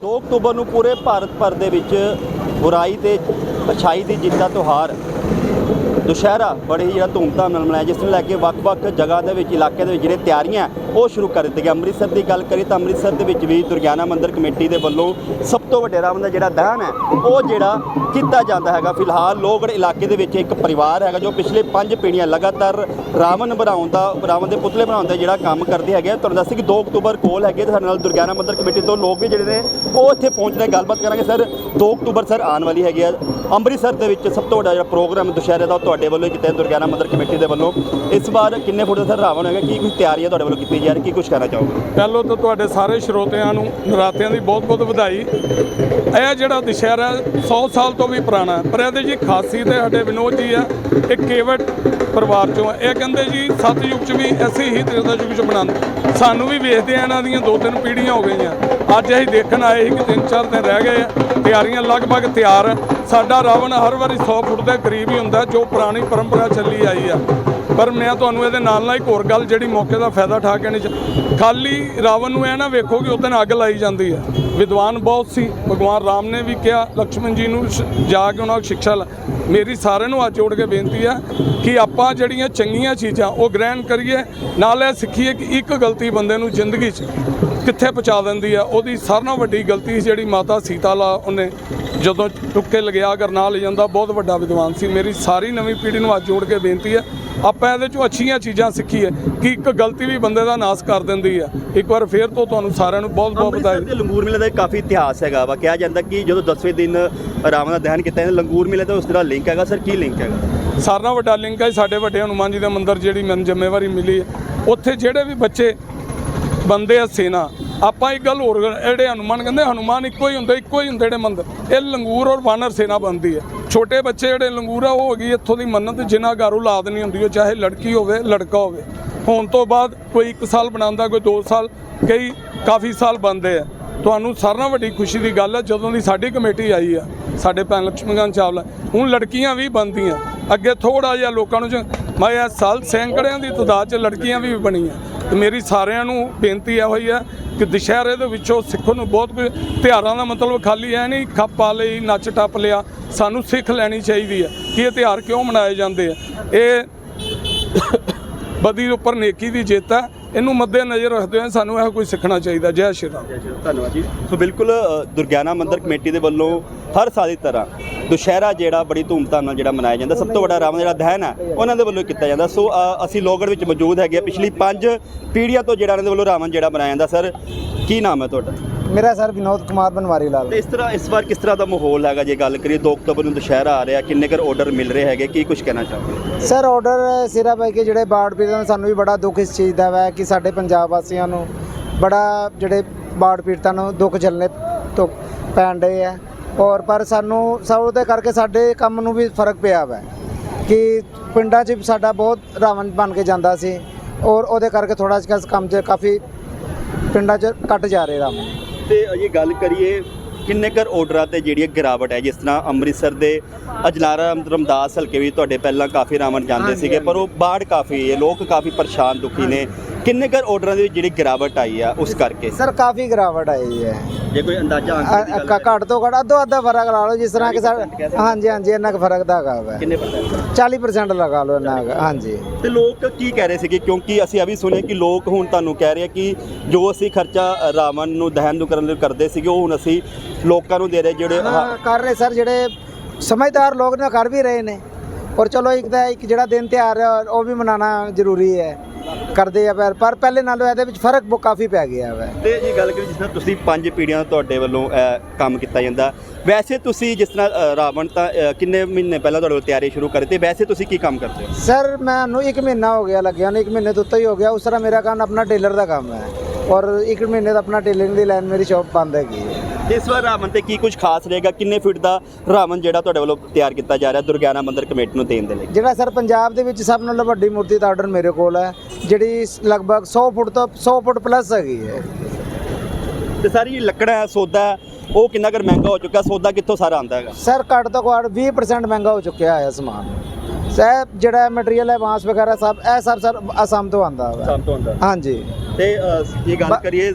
2 October ਨੂੰ ਪੂਰੇ ਭਾਰਤ ਭਰ ਦੇ ਵਿੱਚ ਬੁਰਾਈ ਤੇ ਅਛਾਈ ਦੀ ਜਿੱਤ ਦਾ ਤਿਉਹਾਰ ਦੁਸ਼ਹਿਰਾ ਬੜੇ ਹੀ ਜਿਹੜਾ ਧੂਮਧਾਮ ਨਾਲ ਮਨਾਇਆ, ਜਿਸ ਨੂੰ ਲੈ ਕੇ ਵੱਖ-ਵੱਖ ਜਗ੍ਹਾ ਦੇ ਵਿੱਚ, ਇਲਾਕੇ ਦੇ ਵਿੱਚ ਜਿਹੜੇ ਤਿਆਰੀਆਂ ਉਹ ਸ਼ੁਰੂ ਕਰ ਦਿੱਤੀਆਂ ਅੰਮ੍ਰਿਤਸਰ ਦੀ ਗੱਲ ਕਰੀ ਤਾਂ ਅੰਮ੍ਰਿਤਸਰ ਦੇ ਵਿੱਚ ਵੀ ਦੁਰਗਿਆਨਾ ਮੰਦਿਰ ਕਮੇਟੀ ਦੇ ਵੱਲੋਂ ਸਭ ਤੋਂ ਵੱਡੇ ਰਾਵਣ ਦਾ ਜਿਹੜਾ ਦਹਨ ਹੈ, ਉਹ ਜਿਹੜਾ ਕੀਤਾ ਜਾਂਦਾ ਹੈਗਾ। ਫਿਲਹਾਲ ਲੋਹਗੜ੍ਹ ਇਲਾਕੇ ਦੇ ਵਿੱਚ ਇੱਕ ਪਰਿਵਾਰ ਹੈਗਾ, ਜੋ ਪਿਛਲੇ 5 ਪੀੜ੍ਹੀਆਂ ਲਗਾਤਾਰ ਰਾਵਣ ਬਣਾਉਣ ਦਾ, ਰਾਵਣ ਦੇ ਪੁਤਲੇ ਬਣਾਉਣ ਦਾ ਜਿਹੜਾ ਕੰਮ ਕਰਦੇ ਹੈਗੇ ਆ। ਤੁਹਾਨੂੰ ਦੱਸ ਕਿ 2 ਅਕਤੂਬਰ ਕੋਲ ਹੈਗੇ ਤੇ ਸਾਡੇ ਨਾਲ ਦੁਰਗਿਆਨਾ ਮੰਦਿਰ ਕਮੇਟੀ ਤੋਂ ਲੋਕ ਵੀ ਜਿਹੜੇ ਨੇ, ਉਹ ਇੱਥੇ ਪਹੁੰਚ ਗੱਲਬਾਤ ਕਰਾਂਗੇ ਸਰ 2 ਅਕਤੂਬਰ ਸਰ ਆਉਣ ਵਾਲੀ ਹੈਗੀ ਆ। ਅੰਮ੍ਰਿਤਸਰ ਦੇ ਵਿੱਚ ਸਭ ਤੋਂ ਵੱਡਾ ਜਿਹੜਾ ਪ੍ਰੋਗਰਾਮ ਦੁਸ਼ਹਿਰੇ ਦਾ ਤੁਹਾਡੇ ਵੱਲੋਂ ਹੀ ਕੀਤਾ ਦੁਰਗਿਆਨਾ ਮੰਦਿਰ ਕਮੇਟੀ ਦੇ ਵੱਲੋਂ ਇਸ ਵਾਰ ਕਿੰਨੇ ਫੁੱਟ ਦਾ ਸਰ ਰਾਵਣ ਹੋਏਗਾ ਕੀ ਕੁਝ ਤਿਆਰੀਆਂ ਤੁਹਾਡੇ ਵੱਲੋਂ ਕੀਤੀ ਜਾ ਰਹੀ ਕੀ ਕੁਝ ਕਹਿਣਾ ਚਾਹੋਗੇ? ਪਹਿਲੋਂ ਤਾਂ ਤੁਹਾਡੇ ਸਾਰੇ ਸਰੋਤਿਆਂ ਨੂੰ, ਨਰਾਤਿਆਂ ਦੀ ਬਹੁਤ-ਬਹੁਤ ਵਧਾਈ। ਇਹ ਜਿਹੜਾ ਦੁਸ਼ਹਿਰਾ 100 ਸਾਲ ਤੋਂ ਵੀ ਪੁਰਾਣਾ ਹੈ। ਪਰ ਇਹਦੇ ਜੀ ਖਾਸੀਅਤ ਹੈ, ਸਾਡੇ ਵਿਨੋਦ ਜੀ ਆ ਇਹ ਕੇਵਟ ਪਰਿਵਾਰ ਚੋਂ ਆ। ਇਹ ਕਹਿੰਦੇ ਜੀ, ਸਤਿਯੁਗ ਚ ਵੀ ਐਸੀ ਹੀ ਤ੍ਰੇਤਾ ਯੁਗ ਚ ਬਣਾਉਂਦੇ ਸਾਨੂੰ ਵੀ ਵੇਖਦੇ ਆ, ਇਹਨਾਂ ਦੀਆਂ ਦੋ ਤਿੰਨ ਪੀੜ੍ਹੀਆਂ ਹੋ ਗਈਆਂ। ਅੱਜ ਅਸੀਂ ਦੇਖਣ ਆਏ ਸੀ ਕਿ ਤਿੰਨ ਚਾਰ ਦਿਨ ਰਹਿ ਗਏ ਆ। ਤਿਆਰੀਆਂ ਲਗਭਗ ਤਿਆਰ ਸਾਡਾ ਰਾਵਣ ਹਰ ਵਾਰੀ 100 ਫੁੱਟ ਦੇ ਕਰੀਬ ਹੀ ਹੁੰਦਾ, ਜੋ ਪੁਰਾਣੀ ਪਰੰਪਰਾ ਚੱਲੀ ਆਈ ਆ। ਪਰ ਮੈਂ ਤੁਹਾਨੂੰ ਇਹਦੇ ਨਾਲ ਨਾਲ ਇੱਕ ਹੋਰ ਗੱਲ ਜਿਹੜੀ ਮੌਕੇ ਦਾ ਫਾਇਦਾ ਠਾ ਕੇ ਨਹੀਂ ਖਾਲੀ ਰਾਵਣ ਨੂੰ ਇਹ ਨਾ ਵੇਖੋ ਕਿ ਉਹਦੇ ਨਾਲ ਅੱਗ ਲਾਈ ਜਾਂਦੀ ਹੈ ਵਿਦਵਾਨ ਬਹੁਤ ਸੀ, ਭਗਵਾਨ ਰਾਮ ਨੇ ਵੀ ਕਿਹਾ, ਲਕਸ਼ਮਣ ਜੀ ਨੂੰ ਜਾ ਕੇ ਉਹਨਾਂ ਨੂੰ ਸਿੱਖਿਆ ਲੈ ਮੇਰੀ ਸਾਰਿਆਂ ਨੂੰ ਹੱਥ ਜੋੜ ਕੇ ਬੇਨਤੀ ਹੈ ਕਿ ਆਪਾਂ ਜਿਹੜੀਆਂ ਚੰਗੀਆਂ ਚੀਜ਼ਾਂ ਉਹ ਗ੍ਰਹਿਣ ਕਰੀਏ, ਨਾਲ ਇਹ ਸਿੱਖੀਏ ਕਿ ਇੱਕ ਗਲਤੀ ਬੰਦੇ ਨੂੰ ਜ਼ਿੰਦਗੀ 'ਚ ਕਿੱਥੇ ਪਹੁੰਚਾ ਦਿੰਦੀ ਹੈ ਉਹਦੀ ਸਾਰਿਆਂ ਨਾਲੋਂ ਵੱਡੀ ਗਲਤੀ ਸੀ ਜਿਹੜੀ ਮਾਤਾ ਸੀਤਾ ਲਾ ਉਹਨੇ ਜਦੋਂ ਟੁੱਕੇ ਲਗਿਆ ਕਰਨਾਲ ਲੈ ਜਾਂਦਾ, ਬਹੁਤ ਵੱਡਾ ਵਿਦਵਾਨ ਸੀ। ਮੇਰੀ ਸਾਰੀ ਨਵੀਂ ਪੀੜ੍ਹੀ ਨੂੰ ਹੱਥ ਜੋੜ ਕੇ ਬੇਨਤੀ ਹੈ ਆਪਾਂ ਇਹਦੇ ਚੋਂ ਅੱਛੀਆਂ ਚੀਜ਼ਾਂ ਸਿੱਖੀਏ ਕਿ ਇੱਕ ਗਲਤੀ ਵੀ ਬੰਦੇ ਦਾ ਨਾਸ ਕਰ ਦਿੰਦੀ ਹੈ ਇੱਕ ਵਾਰ ਫੇਰ ਤੋਂ ਤੁਹਾਨੂੰ ਸਾਰਿਆਂ ਨੂੰ ਬਹੁਤ ਬਹੁਤ ਵਧਾਈ। ਦੇ ਲੰਗੂਰ ਮੇਲੇ ਦਾ ਕਾਫੀ ਇਤਿਹਾਸ ਹੈਗਾ ਵਾ। ਕਿਹਾ ਜਾਂਦਾ ਕਿ ਜਦੋਂ 10ਵੇਂ ਦਿਨ ਰਾਵਣ ਦਾ ਦਹਨ ਕੀਤਾ ਜਾਂਦਾ ਲੰਗੂਰ ਮੇਲੇ ਤੋਂ ਉਸ ਦਾ ਲਿੰਕ ਹੈਗਾ। ਸਰ ਕੀ ਲਿੰਕ ਹੈਗਾ? ਸਾਰਿਆਂ ਨਾਲੋਂ ਵੱਡਾ ਲਿੰਕ ਹੈ ਸਾਡੇ ਵੱਡੇ ਹਨੂਮਾਨ ਜੀ ਦਾ ਮੰਦਿਰ ਜਿਹੜੀ ਮੈਨੂੰ ਜ਼ਿੰਮੇਵਾਰੀ ਮਿਲੀ ਹੈ। ਉੱਥੇ ਜਿਹੜੇ ਵੀ ਬੱਚੇ ਬੰਦੇ ਆ ਸੇਨਾ ਆਪਾਂ ਇੱਕ ਗੱਲ ਹੋਰ ਜਿਹੜੇ ਹਨੂਮਾਨ ਕਹਿੰਦੇ ਹਨੂਮਾਨ ਇੱਕੋ ਹੀ ਹੁੰਦੇ ਇੱਕੋ ਹੀ ਹੁੰਦੇ ਜਿਹੜੇ ਮੰਦਿਰ। ਇਹ ਲੰਗੂਰ ਔਰ ਵਾਨਰ ਸੇਨਾ ਬਣਦੀ ਹੈ। ਛੋਟੇ ਬੱਚੇ ਜਿਹੜੇ ਲੰਗੂਰ ਆ ਉਹ ਹੋ ਗਈ ਇੱਥੋਂ ਦੀ ਮੰਨਤ ਜਿਨ੍ਹਾਂ ਘਰ ਔਲਾਦ ਨਹੀਂ ਹੁੰਦੀ ਉਹ ਚਾਹੇ ਲੜਕੀ ਹੋਵੇ, ਲੜਕਾ ਹੋਵੇ। ਹੋਣ ਤੋਂ ਬਾਅਦ ਕੋਈ 1 ਸਾਲ ਬਣਾਉਂਦਾ, ਕੋਈ 2 ਸਾਲ, ਕਈ ਕਾਫੀ ਸਾਲ ਬਣਦੇ ਆ। ਤੁਹਾਨੂੰ ਸਾਰਿਆਂ ਨਾਲੋਂ ਵੱਡੀ ਖੁਸ਼ੀ ਦੀ ਗੱਲ ਹੈ ਜਦੋਂ ਦੀ ਸਾਡੀ ਕਮੇਟੀ ਆਈ ਆ, ਸਾਡੇ ਭੈਣ ਲక్ష్ਮੀਕਾਂਤ ਚਾਵਲਾ ਹੁਣ ਲੜਕੀਆਂ ਵੀ ਬਣਦੀਆਂ। ਅੱਗੇ ਥੋੜਾ ਜਿਹਾ ਲੋਕਾਂ ਨੂੰ ਜ- ਮੈਂ ਇਹ ਸਾਲ ਸੈਂਕੜਿਆਂ ਦੀ ਤਾਦਾਦ 'ਚ ਲੜਕੀਆਂ ਵੀ ਬਣੀਆਂ। ਤੇ ਮੇਰੀ ਸਾਰਿਆਂ ਨੂੰ ਬੇਨਤੀ ਇਹ ਹੋਈ ਹੈ ਕਿ ਦੁਸ਼ਹਿਰੇ ਦੇ ਵਿੱਚੋਂ ਸਿੱਖਣ ਨੂੰ ਬਹੁਤ ਕੁਝ ਤਿਉਹਾਰਾਂ ਦਾ ਮਤਲਬ ਖਾਲੀ ਐ ਨਹੀਂ, ਖੱਪ ਪਾ ਲਈ, ਨੱਚ ਟੱਪ ਲਿਆ। ਸਾਨੂੰ ਸਿੱਖ ਲੈਣੀ ਚਾਹੀਦੀ ਹੈ ਕਿ ਇਹ ਤਿਉਹਾਰ ਕਿਉਂ ਮਨਾਏ ਜਾਂਦੇ ਆ। ਇਹ ਬਦੀ ਉੱਪਰ ਨੇਕੀ ਦੀ ਜਿੱਤ ਹੈ। ਇਹਨੂੰ ਮੱਦੇ ਨਜ਼ਰ ਰੱਖਦੇ ਹੋਏ ਸਾਨੂੰ ਇਹ ਕੋਈ ਸਿੱਖਣਾ ਚਾਹੀਦਾ। ਜੈ ਸ਼੍ਰੀ ਰਾਮ। ਧੰਨਵਾਦ ਜੀ। ਸੋ ਬਿਲਕੁਲ ਦੁਰਗਿਆਨਾ ਮੰਦਰ ਕਮੇਟੀ ਦੇ ਵੱਲੋਂ ਹਰ ਸਾਲ ਦੀ ਤਰ੍ਹਾਂ ਦੁਸ਼ਹਿਰਾ ਜਿਹੜਾ ਬੜੀ ਧੂਮਧਾਮ ਨਾਲ ਜਿਹੜਾ ਮਨਾਇਆ ਜਾਂਦਾ ਸਭ ਤੋਂ ਵੱਡਾ ਰਾਵਣ ਜਿਹੜਾ ਦਹਨ ਹੈ ਉਹਨਾਂ ਦੇ ਵੱਲੋਂ ਕੀਤਾ ਜਾਂਦਾ। ਸੋ ਅਸੀਂ ਲੋਗੜ ਵਿੱਚ ਮੌਜੂਦ ਹੈਗੇ। ਪਿਛਲੀ 5 ਪੀੜ੍ਹੀਆਂ ਤੋਂ ਜਿਹੜਾ ਇਹਨਾਂ ਦੇ ਵੱਲੋਂ ਰਾਵਣ ਜਿਹੜਾ ਬਣਾਇਆ ਜਾਂਦਾ ਸਰ ਕੀ ਨਾਮ ਹੈ ਤੁਹਾਡਾ? ਮੇਰਾ ਸਰ ਵਿਨੋਦ ਕੁਮਾਰ ਬਨਵਾਰੀ ਲਾਲ। ਤੇ ਇਸ ਤਰ੍ਹਾਂ ਇਸ ਵਾਰ ਕਿਸ ਤਰ੍ਹਾਂ ਦਾ ਮਾਹੌਲ ਹੈਗਾ? ਜੇ ਗੱਲ ਕਰੀਏ 2 ਅਕਤੂਬਰ ਨੂੰ ਦੁਸ਼ਹਿਰਾ ਆ ਰਿਹਾ ਕਿੰਨੇ ਕਰ ਆਰਡਰ ਮਿਲ ਰਹੇ ਹੈਗੇ? ਕੀ ਕੁਝ ਕਹਿਣਾ ਚਾਹੋਗੇ? ਸਰ ਆਰਡਰ ਸਿਰਾ ਭਾਈ ਕੇ ਜਿਹੜੇ ਬਾੜ ਪੀੜਤਾਂ ਨੂੰ ਸਾਨੂੰ ਵੀ ਬੜਾ ਦੁੱਖ ਇਸ ਚੀਜ਼ ਦਾ ਹੈ ਕਿ ਸਾਡੇ ਪੰਜਾਬ ਵਾਸੀਆਂ ਨੂੰ ਬੜਾ ਜਿਹੜੇ ਬਾੜ ਪੀੜਤਾਂ ਨੂੰ ਦੁੱਖ ਝੱਲਣੇ ਤੋਂ ਪੈਣ ਰਹੇ ਆ। ਔਰ ਪਰ ਸਾਨੂੰ ਸਭ ਉਹਦੇ ਕਰਕੇ ਸਾਡੇ ਕੰਮ ਨੂੰ ਵੀ ਫ਼ਰਕ ਪਿਆ ਵਾ ਕਿ ਪਿੰਡਾਂ 'ਚ ਸਾਡਾ ਬਹੁਤ ਰਾਵਣ ਬਣ ਕੇ ਜਾਂਦਾ ਸੀ ਔਰ ਉਹਦੇ ਕਰਕੇ ਥੋੜਾ ਜਿਹਾ ਕੰਮ 'ਚ ਕਾਫੀ ਪਿੰਡਾਂ 'ਚ ਘਟ ਜਾ ਰਹੇ ਰਾਵਣ। ਤੇ ਜੇ ਗੱਲ ਕਰੀਏ ਕਿੰਨੇ ਕਰ ਆਰਡਰਾਂ ਤੇ ਜਿਹੜੀ ਗਿਰਾਵਟ ਹੈ ਜਿਸ ਤਰ੍ਹਾਂ ਅੰਮ੍ਰਿਤਸਰ ਦੇ ਅਜਨਾਰਾ ਰਮਦਾਸ ਹਲਕੇ ਵੀ ਤੁਹਾਡੇ ਪਹਿਲਾਂ ਕਾਫੀ ਰਾਵਣ ਜਾਂਦੇ ਸੀਗੇ ਪਰ ਉਹ ਬਾੜ ਕਾਫੀ ਹੈ ਲੋਕ ਕਾਫੀ ਪਰੇਸ਼ਾਨ ਦੁਖੀ ਨੇ। ਕਿੰਨੇ ਕਰ ਆਰਡਰਾਂ ਦੇ ਵਿੱਚ ਜਿਹੜੀ ਗਿਰਾਵਟ ਆਈ ਆ ਉਸ ਕਰਕੇ? ਸਰ ਕਾਫੀ ਗਿਰਾਵਟ ਆਈ ਹੈ। ਜੇ ਕੋਈ ਅੰਦਾਜ਼ਾ ਆਂਕੜੇ ਦੀ ਅ- ਗੱਲ ਅ- ਘੱਟ ਤੋਂ ਘੱਟ ਅੱਧੋ ਅੱਧਾ ਫ਼ਰਕ ਲਾ ਲਓ ਜਿਸ ਤਰ੍ਹਾਂ ਕਿ ਸਾ- 40% ਕਹਿ ਸਕਦੇ। ਹਾਂਜੀ ਹਾਂਜੀ ਇੰਨਾ ਕੁ ਫ਼ਰਕ ਦਾ ਹੈਗਾ ਵਾ। ਕਿੰਨੇ ਪਰਸੈਂਟ 40% ਲਗਾ ਲਓ ਇੰਨਾ ਕੁ, ਹਾਂਜੀ। ਤੇ ਲੋਕ ਕੀ ਕਹਿ ਰਹੇ ਸੀਗੇ? ਕਿਉਂਕਿ ਅਸੀਂ ਇਹ ਵੀ ਸੁਣਿਆ ਕਿ ਲੋਕ ਹੁਣ ਤੁਹਾਨੂੰ ਕਹਿ ਰਹੇ ਆ ਕਿ ਜੋ ਅਸੀਂ ਖਰਚਾ ਰਾਵਣ ਨੂੰ ਦਹਨ ਨੂੰ ਕਰਨ ਲਈ ਕਰਦੇ ਸੀਗੇ ਉਹ ਹੁਣ ਅਸੀਂ ਲੋਕਾਂ ਨੂੰ ਦੇ ਰਹੇ ਜਿਹੜੇ ਹਾਂ, ਕਰ ਰਹੇ ਸਰ ਜਿਹੜੇ ਸਮਝਦਾਰ ਲੋਕ ਨੇ ਕਰ ਵੀ ਰਹੇ ਨੇ। ਔਰ ਚਲੋ ਇੱਕ ਦਾ ਇੱਕ ਜਿਹੜਾ ਦਿਨ ਤਿਉਹਾਰ ਹੈ ਉਹ ਵੀ ਮਨਾਉਣਾ ਜ਼ਰੂਰੀ ਹੈ। ਕਰਦੇ ਆ ਪਰ ਪਰ ਪਹਿਲੇ ਨਾਲੋਂ ਇਹਦੇ ਵਿੱਚ ਫ਼ਰਕ ਬਹੁਤ ਕਾਫੀ ਪੈ ਗਿਆ ਵਾ। ਤੇ ਇਹ ਗੱਲ ਕਰੀ ਜਿਸ ਤਰ੍ਹਾਂ ਤੁਸੀਂ ਪੰਜ ਪੀੜ੍ਹੀਆਂ ਤੋਂ ਤੁਹਾਡੇ ਵੱਲੋਂ ਅਹ, ਕੰਮ ਕੀਤਾ ਜਾਂਦਾ ਵੈਸੇ ਤੁਸੀਂ ਜਿਸ ਤਰ੍ਹਾਂ ਅਹ, ਰਾਵਣ ਤਾਂ ਅਹ, ਕਿੰਨੇ ਮਹੀਨੇ ਪਹਿਲਾਂ ਤੁਹਾਡੇ ਵੱਲੋਂ ਤਿਆਰੀ ਸ਼ੁਰੂ ਕਰੀ ਤੇ ਵੈਸੇ ਤੁਸੀਂ ਕੀ ਕੰਮ ਕਰਦੇ ਹੋ? ਸਰ ਮੈਨੂੰ ਇੱਕ ਮਹੀਨਾ ਹੋ ਗਿਆ ਲੱਗਿਆ ਨੂੰ ਇੱਕ ਮਹੀਨੇ ਤੋਂ ਉੱਤੇ ਹੀ ਹੋ ਗਿਆ ਉਸ ਤਰ੍ਹਾਂ ਮੇਰਾ ਕੰਮ ਆਪਣਾ ਟੇਲਰ ਦਾ ਕੰਮ ਹੈ। ਔਰ ਇੱਕ ਮਹੀਨੇ ਦਾ ਆਪਣਾ ਟੇਲਰਿੰਗ ਦੀ ਲਾਈਨ ਮੇਰੀ ਸ਼ਾਪ ਬੰਦ ਹੈਗੀ ਹੈ। ਤੇ ਇਸ ਵਾਰ ਰਾਵਣ ਤੇ ਕੀ ਕੁਝ ਖਾਸ ਰਹੇਗਾ? ਕਿੰਨੇ ਫੁੱਟ ਦਾ ਰਾਵਣ ਜਿਹੜਾ ਤੁਹਾਡੇ ਵੱਲੋਂ ਤਿਆਰ ਕੀਤਾ ਜਾ ਰਿਹਾ ਦੁਰਗਿਆਨਾ ਮੰਦਿਰ ਕਮੇਟੀ ਨੂੰ ਦੇਣ ਦੇ ਲਈ? ਜਿਹੜਾ ਸਰ ਪੰਜਾਬ ਦੇ ਵਿੱਚ ਸਭ ਨਾਲੋਂ ਵੱਡੀ ਮੂਰਤੀ ਦਾ ਆਰਡਰ ਮੇਰੇ ਕੋਲ ਹੈ ਜਿਹੜੀ ਲਗਭਗ 100 ਫੁੱਟ ਤੋਂ 100 ਫੁੱਟ ਪਲੱਸ ਹੈਗੀ ਹੈ। ਤੇ ਸਾਰੀ ਲੱਕੜਾਂ ਹੈ, ਸੌਦਾ ਹੈ, ਉਹ ਕਿੰਨਾ ਕਰ ਮਹਿੰਗਾ ਹੋ ਚੁੱਕਾ? ਸੌਦਾ ਕਿੱਥੋਂ ਸਾਰਾ ਆਂਦਾ ਹੈਗਾ? ਸਰ ਘੱਟ ਤੋਂ ਘੱਟ 20% ਮਹਿੰਗਾ ਹੋ ਚੁੱਕਿਆ ਹੈ ਸਮਾਨ। ਸਰ ਜਿਹੜਾ ਮਟੀਰੀਅਲ ਹੈ ਬਾਂਸ ਵਗੈਰਾ ਸਭ ਇਹ ਸਭ ਸਰ ਅਸਾਮ ਤੋਂ ਆਂਦਾ ਵਾ। ਸਭ ਤੋਂ ਆਂਦਾ ਹਾਂਜੀ। ਤੇ ਜੇ ਗੱਲ ਕਰੀਏ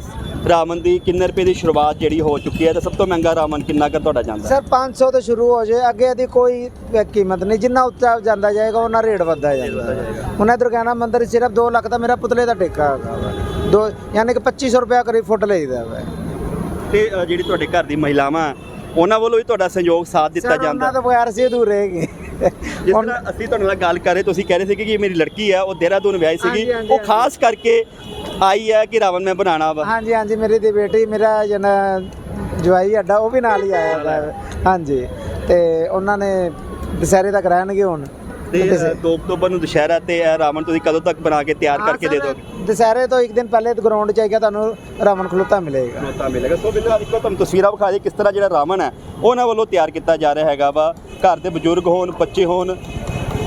ਰਾਵਣ ਦੀ ਕਿੰਨੇ ਰੁਪਏ ਦੀ ਸ਼ੁਰੂਆਤ ਜਿਹੜੀ ਹੋ ਚੁੱਕੀ ਹੈ ਤੇ ਸਭ ਤੋਂ ਮਹਿੰਗਾ ਰਾਵਣ ਕਿੰਨਾ ਕਰ ਤੁਹਾਡਾ ਜਾਂਦਾ? ਸਰ 500 ਤੋਂ ਸ਼ੁਰੂ ਹੋ ਜਾਏ ਅੱਗੇ ਇਹਦੀ ਕੋਈ ਕੀਮਤ ਨਹੀਂ। ਜਿੰਨਾ ਉੱਚਾ ਜਾਂਦਾ ਜਾਏਗਾ ਉਹਨਾਂ ਰੇਟ ਵੱਧਦਾ ਜਾਂਦਾ। ਇਹ ਦੁਰਗਿਆਨਾ ਮੰਦਿਰ ਸਿਰਫ 2 ਲੱਖ ਦਾ ਮੇਰਾ ਪੁਤਲੇ ਦਾ ਹੈਗਾ ਵਾ। ਦੋ ਯਾਨੀ ਕਿ 2500 ਰੁਪਇਆ ਕਰੀਬ ਫੁੱਟ ਲਈਦਾ ਵਾ। ਤੇ ਜਿਹੜੀ ਤੁਹਾਡੇ ਘਰ ਦੀ ਮਹਿਲਾਵਾਂ ਉਹਨਾਂ ਵੱਲੋਂ ਵੀ ਤੁਹਾਡਾ ਸਹਿਯੋਗ ਸਾਥ ਦਿੱਤਾ ਜਾਂਦਾ ਉਹਨਾਂ ਤੋਂ ਬਗੈਰ ਸੀ ਅਧੂਰੇ ਹੈਗੇ। ਜਿਸ ਤਰ੍ਹਾਂ ਅਸੀਂ ਤੁਹਾਡੇ ਨਾਲ ਗੱਲ ਕਰ ਰਹੇ ਤੁਸੀਂ ਕਹਿ ਰਹੇ ਸੀ ਕਿ ਮੇਰੀ ਲੜਕੀ ਹੈ ਉਹ ਦੇਹਰਾਦੂਨ ਵਿਆਹੀ ਸੀਗੀ। ਉਹ ਖਾਸ ਕਰਕੇ ਆਈ ਹੈ ਕਿ ਰਾਵਣ ਮੈਂ ਬਣਾਉਣਾ ਵਾ? ਹਾਂਜੀ ਹਾਂਜੀ ਮੇਰੀ ਦੀ ਬੇਟੀ ਮੇਰਾ ਜਨ ਜਵਾਈ ਅੱਡਾ ਉਹ ਵੀ ਨਾਲ ਹੀ ਆਇਆ ਵਾ। ਹਾਂਜੀ ਤੇ ਉਹਨਾਂ ਨੇ ਦਸਹਿਰੇ ਤੱਕ ਰਹਿਣਗੇ ਹੁਣ। ਤੇ 2 ਅਕਤੂਬਰ ਨੂੰ ਦੁਸ਼ਹਿਰਾ ਤੇ ਇਹ ਰਾਵਣ ਤੁਸੀਂ ਕਦੋਂ ਤੱਕ ਬਣਾ ਕੇ ਤਿਆਰ ਕਰਕੇ ਦੇ ਦੋਗੇ? ਦਸਹਿਰੇ ਤੋਂ ਇੱਕ ਦਿਨ ਪਹਿਲੇ ਗਰਾਊਂਡ 'ਚ ਆਏਗਾ ਤੁਹਾਨੂੰ ਰਾਵਣ ਖਲੋਤਾ ਮਿਲੇਗਾ। ਮੌਕਾ ਮਿਲੇਗਾ। ਸੋ ਬਿਲਕੁਲ ਇੱਕੋ ਤੁਹਾਨੂੰ ਤਸਵੀਰਾਂ ਵਿਖਾ ਦੇ ਕਿਸ ਤਰ੍ਹਾਂ ਜਿਹੜਾ ਰਾਵਣ ਹੈ ਉਹਨਾਂ ਵੱਲੋਂ ਤਿਆਰ ਕੀਤਾ ਜਾ ਰਿਹਾ ਹੈਗਾ ਵਾ। ਘਰ ਦੇ ਬਜ਼ੁਰਗ ਹੋਣ ਬੱਚੇ ਹੋਣ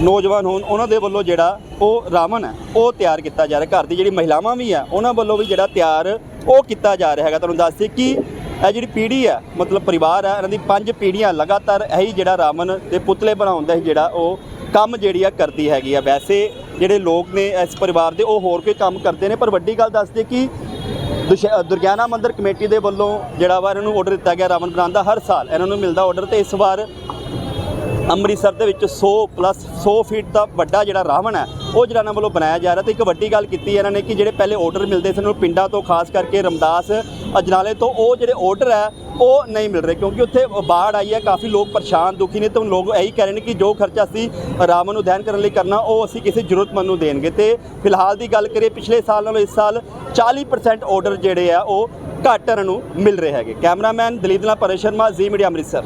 ਨੌਜਵਾਨ ਹੋਣ, ਉਹਨਾਂ ਦੇ ਵੱਲੋਂ ਜਿਹੜਾ ਉਹ ਰਾਵਣ ਹੈ, ਉਹ ਤਿਆਰ ਕੀਤਾ ਜਾ ਰਿਹਾ। ਘਰ ਦੀ ਜਿਹੜੀ ਮਹਿਲਾਵਾਂ ਵੀ ਆ ਉਹਨਾਂ ਵੱਲੋਂ ਵੀ ਜਿਹੜਾ ਤਿਆਰ ਉਹ ਕੀਤਾ ਜਾ ਰਿਹਾ ਹੈਗਾ। ਤੁਹਾਨੂੰ ਦੱਸ ਦਈਏ ਕਿ ਇਹ ਜਿਹੜੀ ਪੀੜ੍ਹੀ ਆ ਮਤਲਬ ਪਰਿਵਾਰ ਹੈ, ਇਹਨਾਂ ਦੀ ਪੰਜ ਪੀੜ੍ਹੀਆਂ ਲਗਾਤਾਰ ਇਹੀ ਜਿਹੜਾ ਰਾਵਣ ਦੇ ਪੁਤਲੇ ਬਣਾਉਣ ਦਾ ਹੀ ਜਿਹੜਾ ਉਹ ਕੰਮ ਜਿਹੜੀ ਆ ਕਰਦੀ ਹੈਗੀ ਆ। ਵੈਸੇ ਜਿਹੜੇ ਲੋਕ ਨੇ ਇਸ ਪਰਿਵਾਰ ਦੇ, ਉਹ ਹੋਰ ਕੋਈ ਕੰਮ ਕਰਦੇ ਨੇ, ਪਰ ਵੱਡੀ ਗੱਲ ਦੱਸਦੇ ਕਿ ਦੁਸ਼- ਦੁਰਗਿਆਨਾ ਮੰਦਰ ਕਮੇਟੀ ਦੇ ਵੱਲੋਂ ਜਿਹੜਾ ਵਾ ਇਹਨਾਂ ਨੂੰ ਆਰਡਰ ਦਿੱਤਾ ਗਿਆ ਰਾਵਣ ਬਣਾਉਣ ਦਾ ਹਰ ਸਾਲ। ਇਹਨਾਂ ਨੂੰ ਮਿਲਦਾ ਆਰਡਰ ਤੇ ਇਸ ਵਾਰ ਅੰਮ੍ਰਿਤਸਰ ਦੇ ਵਿੱਚ 100 ਪਲੱਸ 100 ਫੀਟ ਦਾ ਵੱਡਾ ਜਿਹੜਾ ਰਾਵਣ ਹੈ, ਉਹ ਜਿਹੜਾ ਇਹਨਾਂ ਵੱਲੋਂ ਬਣਾਇਆ ਜਾ ਰਿਹਾ ਤੇ ਇੱਕ ਵੱਡੀ ਗੱਲ ਕੀਤੀ ਇਹਨਾਂ ਨੇ ਕਿ ਜਿਹੜੇ ਪਹਿਲੇ ਆਰਡਰ ਮਿਲਦੇ ਸਨ ਉਹ ਪਿੰਡਾਂ ਤੋਂ ਖਾਸ ਕਰਕੇ ਰਮਦਾਸ, ਅਜਨਾਲੇ ਤੋਂ ਉਹ ਜਿਹੜੇ ਆਰਡਰ ਹੈ, ਉਹ ਨਹੀਂ ਮਿਲ ਰਹੇ ਕਿਉਂਕਿ ਉੱਥੇ ਬਾੜ ਆਈ ਹੈ, ਕਾਫੀ ਲੋਕ ਪਰੇਸ਼ਾਨ, ਦੁਖੀ ਨੇ ਤੇ ਹੁਣ ਲੋਕ ਇਹੀ ਕਹਿ ਰਹੇ ਨੇ ਕਿ ਜੋ ਖਰਚਾ ਅਸੀਂ ਰਾਵਣ ਨੂੰ ਦਹਨ ਕਰਨ ਲਈ ਕਰਨਾ, ਉਹ ਅਸੀਂ ਕਿਸੇ ਜ਼ਰੂਰਤਮੰਦ ਨੂੰ ਦੇਣਗੇ ਤੇ ਫਿਲਹਾਲ ਦੀ ਗੱਲ ਕਰੀਏ, ਪਿਛਲੇ ਸਾਲ ਨਾਲੋਂ ਇਸ ਸਾਲ 40% ਆਰਡਰ ਜਿਹੜੇ ਆ, ਉਹ ਘੱਟ ਇਹਨਾਂ ਨੂੰ ਮਿਲ ਰਹੇ ਹੈਗੇ। ਕੈਮਰਾਮੈਨ ਦਲੀਪ ਨਾਲ ਪਰੇਸ਼ ਸ਼ਰਮਾ, ਜ਼ੀ ਮੀਡੀਆ ਅੰਮ੍ਰਿਤਸਰ।